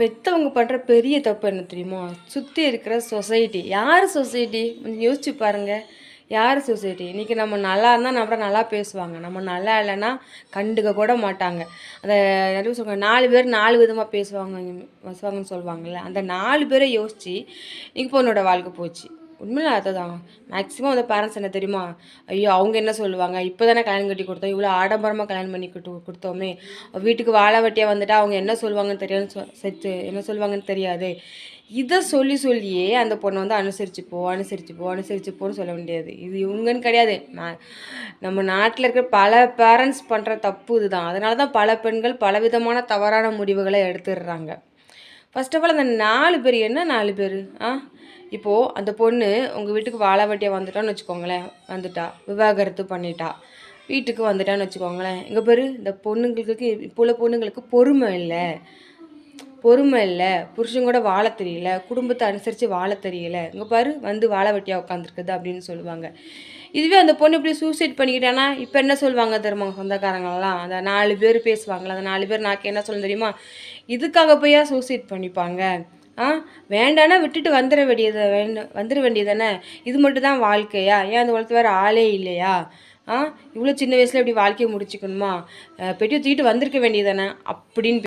பெத்தவங்க பண்ணுற பெரிய தப்பு என்ன தெரியுமா? சுற்றி இருக்கிற சொசைட்டி யார் சொசைட்டி கொஞ்சம் யோசிச்சு பாருங்க. யார் சொசைட்டி இன்றைக்கி நம்ம நல்லா இருந்தால் நம்மள நல்லா பேசுவாங்க. நம்ம நல்லா இல்லைன்னா கண்டுக்க கூட மாட்டாங்க. அந்த நிறைய சொல்லுவாங்க நாலு பேர் நாலு விதமாக பேசுவாங்க பேசுவாங்கன்னு சொல்லுவாங்கள்ல அந்த நாலு பேரை யோசித்து இப்போ பொண்ணோட வாழ்க்கை போச்சு. உண்மையில அதுதான். மேக்ஸிமம் அந்த பேரண்ட்ஸ் என்ன தெரியுமா? ஐயோ அவங்க என்ன சொல்லுவாங்க? இப்போ தானே கல்யாணம் கட்டி கொடுத்தோம். இவ்வளோ ஆடம்பரமாக கல்யாணம் பண்ணி கொடுத்து கொடுத்தோமே. வீட்டுக்கு வாழை வட்டியாக வந்துட்டு அவங்க என்ன சொல்லுவாங்கன்னு தெரியாது சொ- செத்து என்ன சொல்லுவாங்கன்னு தெரியாது. இதை சொல்லி சொல்லியே அந்த பொண்ணை வந்து அனுசரிச்சுப்போ போ அனுசரிச்சுப்போன்னு போ போன்னு சொல்ல முடியாது. இது இவங்கன்னு கிடையாது. நான் நம்ம நாட்டில் இருக்கிற பல பேரண்ட்ஸ் பண்ணுற தப்பு இதுதான். அதனால தான் பல பெண்கள் பலவிதமான தவறான முடிவுகளை எடுத்துடுறாங்க. ஃபர்ஸ்ட் ஆஃப் ஆல் அந்த நாலு பேர் என்ன நாலு பேர்? ஆ? இப்போது அந்த பொண்ணு உங்கள் வீட்டுக்கு வாழ வெட்டியாக வந்துட்டான்னு வச்சுக்கோங்களேன் வந்துட்டா. விவாகரத்து பண்ணிட்டா. வீட்டுக்கு வந்துட்டான்னு வச்சுக்கோங்களேன். இங்கே பேர் இந்த பொண்ணுங்களுக்கு இப்போ உள்ள பொண்ணுங்களுக்கு பொறுமை இல்லை. பொறுமை இல்லை. புருஷன் கூட வாழ தெரியல. குடும்பத்தை அனுசரித்து வாழ தெரியல. இங்கே பாரு வந்து வாழ வெட்டியாக உட்காந்துருக்குது அப்படின்னு சொல்லுவாங்க. இதுவே அந்த பொண்ணு இப்படி சூசைட் பண்ணிக்கிட்டானா? இப்போ என்ன சொல்லுவாங்க தருமாங்க சொந்தக்காரங்களாம்? அந்த நாலு பேர் பேசுவாங்களா அந்த நாலு பேர் நாக்கு என்ன சொல்ல தெரியுமா? இதுக்காக போயா சூசைட் பண்ணிப்பாங்க? ஆ? வேண்டானா விட்டுட்டு வந்துட வேண்டியது வேண்ட வந்துட வேண்டியதானே இது மட்டும் தான் வாழ்க்கையா? ஏன் அந்த உலகத்து வேறு ஆளே இல்லையா? ஆ? இவ்வளோ சின்ன வயசில் இப்படி வாழ்க்கையை முடிச்சுக்கணுமா? பெட்டியை தூக்கிட்டு வந்திருக்க வேண்டியதானே அப்படின்னு